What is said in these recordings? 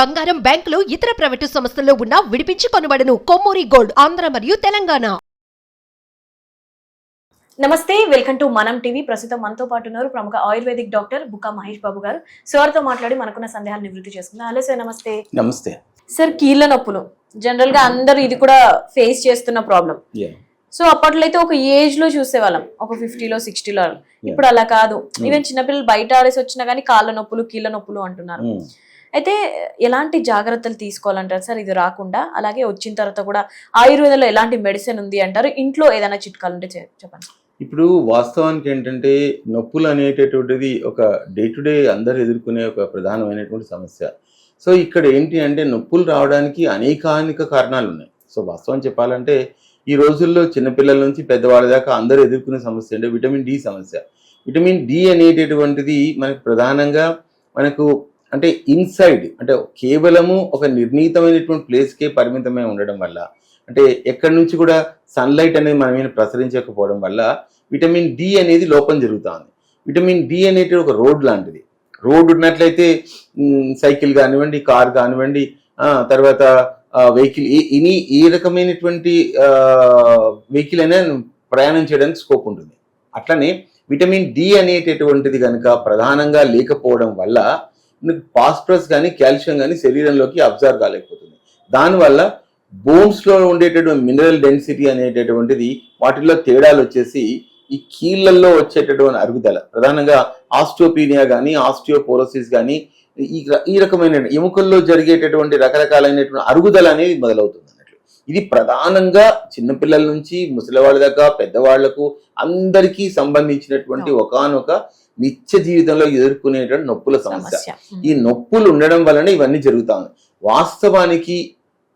బంగారం బ్యాంకులు ఇతర ప్రైవేటు సంస్థల్లో ఉన్న విడిపించి కొనబడను. కొమ్మూరి గోల్డ్ ఆంధ్ర మరియు తెలంగాణ. నమస్తే వెల్కమ్ టు మనం టీవీ. ప్రస్తుతం మనతో పాటు ఉన్నారు ప్రముఖ ఆయుర్వేదిక్ డాక్టర్ బుక్కా మహేష్ బాబు గారు. సార్తో మాట్లాడి మనకున్న సందేహాలు నివృత్తి చేసుకుందాం. హలో సార్ నమస్తే. నమస్తే. సార్ కీళ్ళ నొప్పులు. జనరల్గా అందరూ ఇది కూడా ఫేస్ చేస్తున్న ప్రాబ్లం. Yeah. సో అప్పట్లో అయితే ఒక ఏజ్లో చూసేవాళ్ళం. ఒక ఫిఫ్టీలో సిక్స్టీలో. ఇప్పుడు అలా కాదు. ఈవెన్ చిన్నపిల్లలు బయట ఆడేసి వచ్చినా కానీ కాళ్ళ నొప్పులు కీళ్ళ నొప్పులు అంటున్నారు. Mm. అయితే ఎలాంటి జాగ్రత్తలు తీసుకోవాలంటారు సార్? ఇది రాకుండా అలాగే వచ్చిన తర్వాత కూడా ఆయుర్వేదంలో ఎలాంటి మెడిసిన్ ఉంది అంటారు? ఇంట్లో ఏదైనా చిట్కాలు ఉంటే చెప్పండి ఇప్పుడు వాస్తవానికి ఏంటంటే నొప్పులు అనేటటువంటిది ఒక డే టు డే అందరు ఎదుర్కొనే ఒక ప్రధానమైనటువంటి సమస్య. సో ఇక్కడ ఏంటి అంటే నొప్పులు రావడానికి అనేకానేక కారణాలు ఉన్నాయి. సో వాస్తవం చెప్పాలంటే ఈ రోజుల్లో చిన్నపిల్లల నుంచి పెద్దవాళ్ళ దాకా అందరూ ఎదుర్కొనే సమస్య అంటే విటమిన్ డి సమస్య. విటమిన్ డి అనేటటువంటిది మనకు ప్రధానంగా మనకు అంటే ఇన్సైడ్ అంటే కేవలము ఒక నిర్ణీతమైనటువంటి ప్లేస్కే పరిమితమై ఉండడం వల్ల అంటే ఎక్కడి నుంచి కూడా సన్లైట్ అనేది మన మీద ప్రసరించకపోవడం వల్ల విటమిన్ డి అనేది లోపం జరుగుతుంది. విటమిన్ డి అనేది ఒక రోడ్ లాంటిది. రోడ్ ఉన్నట్లయితే సైకిల్ కానివ్వండి కార్ కానివ్వండి తర్వాత వెహికల్ ఎనీ ఏ రకమైనటువంటి వెహికల్ అయినా ప్రయాణం చేయడానికి స్కోప్ ఉంటుంది. అట్లనే విటమిన్ డి అనేటటువంటిది కనుక ప్రధానంగా లేకపోవడం వల్ల మీకు ఫాస్ఫరస్ కానీ కాల్షియం కానీ శరీరంలోకి అబ్జర్వ్ కాలేకపోతుంది. దానివల్ల బోన్స్లో ఉండేటటువంటి మినరల్ డెన్సిటీ అనేటటువంటిది వాటిల్లో తేడాలు వచ్చేసి ఈ కీళ్ళల్లో వచ్చేటటువంటి అరుగుదల. ప్రధానంగా ఆస్టియోపీనియా కానీ ఆస్టియోపోరోసిస్ కానీ ఈ ఈ రకమైన ఎముకల్లో జరిగేటటువంటి రకరకాలైనటువంటి అరుగుదల అనేది మొదలవుతుంది అన్నట్లు. ఇది ప్రధానంగా చిన్నపిల్లల నుంచి ముసలివాళ్ళ దాకా పెద్దవాళ్ళకు అందరికీ సంబంధించినటువంటి ఒకానొక నిత్య జీవితంలో ఎదుర్కొనేటువంటి నొప్పుల సమస్య. ఈ నొప్పులు ఉండడం వలన ఇవన్నీ జరుగుతాయి వాస్తవానికి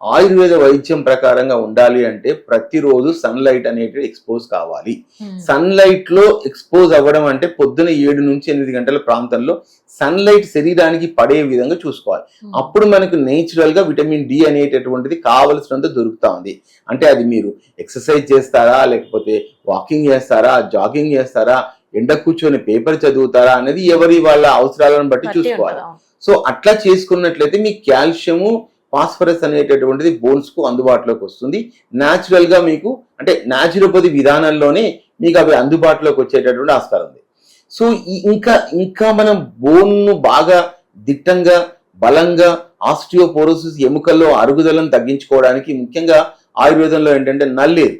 ఆయుర్వేద వైద్యం ప్రకారంగా ఉండాలి అంటే ప్రతిరోజు సన్లైట్ అనేది ఎక్స్పోజ్ కావాలి. సన్లైట్లో ఎక్స్పోజ్ అవ్వడం అంటే పొద్దున ఏడు నుంచి ఎనిమిది గంటల ప్రాంతంలో సన్లైట్ శరీరానికి పడే విధంగా చూసుకోవాలి. అప్పుడు మనకు నేచురల్గా విటమిన్ డి అనేటటువంటిది కావలసినంత దొరుకుతా ఉంది. అంటే అది మీరు ఎక్సర్సైజ్ చేస్తారా లేకపోతే వాకింగ్ చేస్తారా జాగింగ్ చేస్తారా ఎండ కూర్చొని పేపర్ చదువుతారా అనేది ఎవరి వాళ్ళ అవసరాలను బట్టి చూసుకోవాలి? సో అట్లా చేసుకున్నట్లయితే మీ కాల్షియము ఫాస్ఫరస్ అనేటటువంటిది బోన్స్కు అందుబాటులోకి వస్తుంది. న్యాచురల్గా మీకు అంటే న్యాచురోపతి విధానంలోనే మీకు అవి అందుబాటులోకి వచ్చేటటువంటి ఆస్కారం ఉంది. సో ఇంకా ఇంకా మనం బోన్ను బాగా దిట్టంగా బలంగా ఆస్టియోపోరోసిస్ ఎముకల్లో అరుగుదలను తగ్గించుకోవడానికి ముఖ్యంగా ఆయుర్వేదంలో ఏంటంటే నల్లేరు.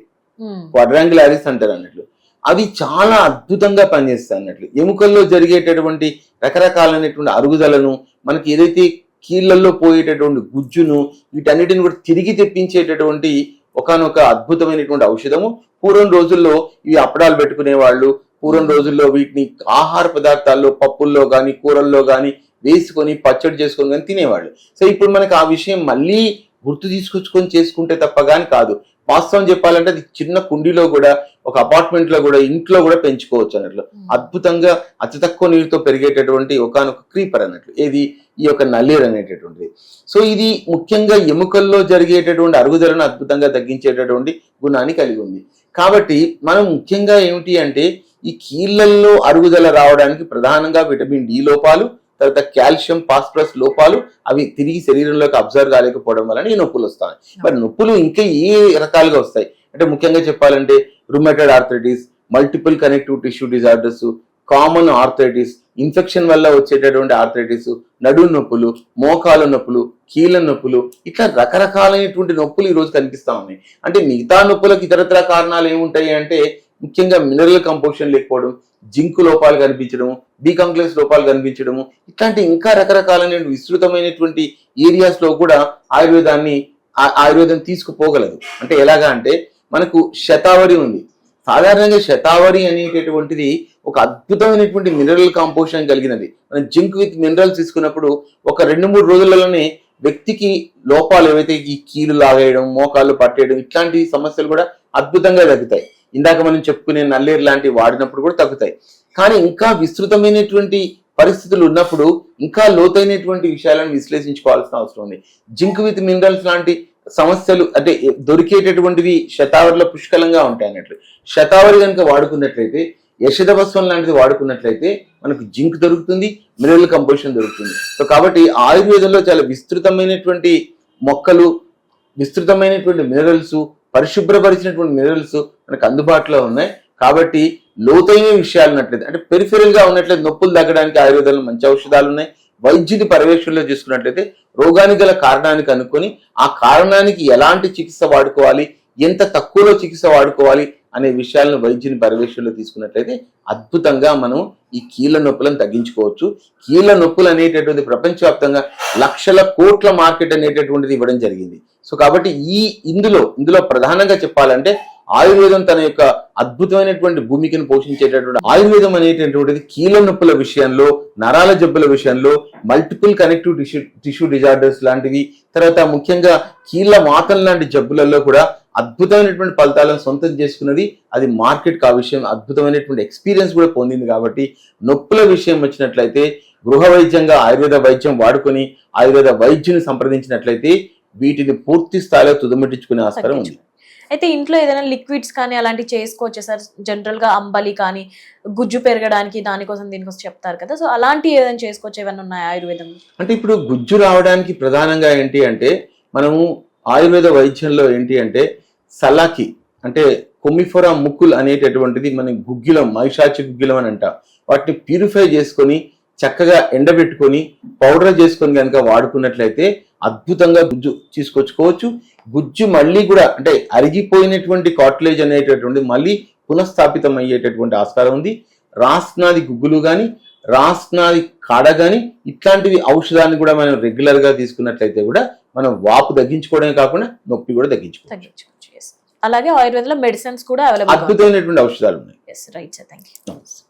క్వాడ్రాంగులారిస్ అంటారు అన్నట్లు. అవి చాలా అద్భుతంగా పనిచేస్తాయి అన్నట్లు. ఎముకల్లో జరిగేటటువంటి రకరకాలైనటువంటి అరుగుదలను మనకి ఏదైతే కీళ్ళల్లో పోయేటటువంటి గుజ్జును వీటన్నిటిని కూడా తిరిగి తెప్పించేటటువంటి ఒకానొక అద్భుతమైనటువంటి ఔషధము. పూర్వం రోజుల్లో ఇవి అప్పడాలు పెట్టుకునే వాళ్ళు పూర్వం రోజుల్లో వీటిని ఆహార పదార్థాల్లో పప్పుల్లో కానీ కూరల్లో కానీ వేసుకొని పచ్చడి చేసుకొని కానీ తినేవాళ్ళు. సో ఇప్పుడు మనకు ఆ విషయం మళ్ళీ గుర్తు తీసుకొచ్చుకొని చేసుకుంటే తప్ప కానీ కాదు. వాస్తవం చెప్పాలంటే అది చిన్న కుండీలో కూడా ఒక అపార్ట్మెంట్లో కూడా ఇంట్లో కూడా పెంచుకోవచ్చు అన్నట్లు. అద్భుతంగా అతి తక్కువ నీరుతో పెరిగేటటువంటి ఒకనొక క్రీపర్ అన్నట్లు. ఏది? ఈ యొక్క నల్లేరు అనేటటువంటిది. సో ఇది ముఖ్యంగా ఎముకల్లో జరిగేటటువంటి అరుగుదలను అద్భుతంగా తగ్గించేటటువంటి గుణాన్ని కలిగి ఉంది. కాబట్టి మనం ముఖ్యంగా ఏమిటి అంటే ఈ కీళ్ళల్లో అరుగుదల రావడానికి ప్రధానంగా విటమిన్ డి లోపాలు తర్వాత కాల్షియం ఫాస్ఫరస్ లోపాలు అవి తిరిగి శరీరంలోకి అబ్జర్వ్ కాలేకపోవడం వలన ఈ నొప్పులు వస్తాయి. మరి నొప్పులు ఇంకా ఏ రకాలుగా వస్తాయి? అంటే ముఖ్యంగా చెప్పాలంటే rheumatoid arthritis multiple connective tissue disorders common arthritis infection వల్ల వచ్చేటటువంటి ఆర్థరైటిస్ నడు నొప్పులు మోకాలు నొప్పులు కీళ్ళ నొప్పులు ఇట్లా రకరకాలైనటువంటి నొప్పులు ఈ రోజు కనిపిస్తా ఉన్నాయి. అంటే మిగతా నొప్పులకు ఇతరత్ర కారణాలు ఏముంటాయి అంటే ముఖ్యంగా మినరల్ కంపోజిషన్ లేకపోవడం జింక్ లోపాలు కనిపించడం బి కాంప్లెక్స్ లోపాలు కనిపించడము ఇట్లాంటి ఇంకా రకరకాలైన విస్తృతమైనటువంటి ఏరియాస్లో కూడా ఆయుర్వేదాన్ని ఆ- ఆయుర్వేదం తీసుకుపోగలదు. అంటే ఎలాగా అంటే మనకు శతావరి ఉంది. సాధారణంగా శతావరి అనేటటువంటిది ఒక అద్భుతమైనటువంటి మినరల్ కాంపోజిషన్ కలిగినది. మనం జింక్ విత్ మినరల్స్ తీసుకున్నప్పుడు ఒక రెండు మూడు రోజులలోనే వ్యక్తికి లోపాలు ఏవైతే ఈ కీలు లాగేయడం మోకాళ్ళు పట్టేయడం ఇట్లాంటి సమస్యలు కూడా అద్భుతంగా తగ్గుతాయి ఇందాక మనం చెప్పుకునే నల్లేరు లాంటివి వాడినప్పుడు కూడా తగ్గుతాయి. కానీ ఇంకా విస్తృతమైనటువంటి పరిస్థితులు ఉన్నప్పుడు ఇంకా లోతైనటువంటి విషయాలను విశ్లేషించుకోవాల్సిన అవసరం ఉంది. జింక్ విత్ మినరల్స్ లాంటి సమస్యలు అంటే దొరికేటటువంటివి శతావరిలో పుష్కలంగా ఉంటాయి అన్నట్లు. శతావరి కనుక వాడుకున్నట్లయితే యశదభస్వం లాంటిది వాడుకున్నట్లయితే మనకు జింక్ దొరుకుతుంది మినరల్ కంపోజిషన్ దొరుకుతుంది. సో కాబట్టి ఆయుర్వేదంలో చాలా విస్తృతమైనటువంటి మొక్కలు విస్తృతమైనటువంటి మినరల్స్ పరిశుభ్రపరిచినటువంటి మినరల్స్ మనకు అందుబాటులో ఉన్నాయి. కాబట్టి లోతైన విషయాలు ఉన్నట్లయితే అంటే పెరిఫెరల్గా ఉన్నట్లయితే నొప్పులు తగ్గడానికి ఆయుర్వేదంలో మంచి ఔషధాలు ఉన్నాయి. వైద్యుని పర్యవేక్షణలో చూసుకున్నట్లయితే రోగానికి గల కారణాన్ని కనుక్కొని ఆ కారణానికి ఎలాంటి చికిత్స వాడుకోవాలి ఎంత తక్కువలో చికిత్స వాడుకోవాలి అనే విషయాలను వైద్యుని పర్యవేక్షణలో తీసుకున్నట్లయితే అద్భుతంగా మనం ఈ కీళ్ళ నొప్పులను తగ్గించుకోవచ్చు. కీళ్ళ నొప్పులు అనేటటువంటి ప్రపంచవ్యాప్తంగా లక్షల కోట్ల మార్కెట్ అనేటటువంటిది ఇవ్వడం జరిగింది. సో కాబట్టి ఈ ఇందులో ఇందులో ప్రధానంగా చెప్పాలంటే ఆయుర్వేదం తన యొక్క అద్భుతమైనటువంటి భూమికను పోషించేటటువంటి ఆయుర్వేదం అనేటటువంటిది కీళ్ళ నొప్పుల విషయంలో నరాల జబ్బుల విషయంలో multiple connective tissue tissue disorders లాంటివి తర్వాత ముఖ్యంగా కీళ్ళ మాతం లాంటి జబ్బులలో కూడా అద్భుతమైనటువంటి ఫలితాలను సొంతం చేసుకున్నది అది మార్కెట్ కా విషయం అద్భుతమైనటువంటి ఎక్స్పీరియన్స్ కూడా పొందింది కాబట్టి నొప్పుల విషయం వచ్చినట్లయితే గృహ వైద్యంగా ఆయుర్వేద వైద్యం వాడుకొని ఆయుర్వేద వైద్యుని సంప్రదించినట్లయితే వీటిని పూర్తి స్థాయిలో తుదముట్టించుకునే ఆస్కారం ఉంది. అయితే ఇంట్లో ఏదైనా లిక్విడ్స్ కానీ అలాంటివి చేసుకోవచ్చు సార్? జనరల్గా అంబలి కానీ గుజ్జు పెరగడానికి దానికోసం దీనికోసం చెప్తారు కదా. సో అలాంటి ఏదైనా చేసుకోవచ్చు? ఏమైనా ఉన్నాయి ఆయుర్వేదం? అంటే ఇప్పుడు గుజ్జు రావడానికి ప్రధానంగా ఏంటి అంటే మనము ఆయుర్వేద వైద్యంలో ఏంటి అంటే సలాకి అంటే కొమ్మిఫోరా ముక్కులు అనేటటువంటిది మన గుగ్గిలం మైషాచి గుగ్గిలం అని అంట. వాటిని ప్యూరిఫై చేసుకొని చక్కగా ఎండబెట్టుకొని పౌడర్ చేసుకొని కనుక వాడుకున్నట్లయితే అద్భుతంగా గుజ్జు తీసుకొచ్చుకోవచ్చు. గుజ్జు మళ్ళీ కూడా అంటే అరిగిపోయినటువంటి కాట్లేజ్ అనేటటువంటి మళ్ళీ పునఃస్థాపితం అయ్యేటటువంటి ఆస్కారం ఉంది. రాస్నాది గుగ్గులు కానీ రాస్నాది కాడ కానీ ఇట్లాంటివి ఔషధాన్ని కూడా మనం రెగ్యులర్గా తీసుకున్నట్లయితే కూడా మనం వాపు తగ్గించుకోవడమే కాకుండా నొప్పి కూడా తగ్గించుకోవచ్చు. అలాగే ఆయుర్వేదంలో మెడిసిన్స్ కూడా అవైలబుల్ అద్భుతమైనటువంటి ఔషధాలు ఉన్నాయి. Yes right sir thank you నమస్తే.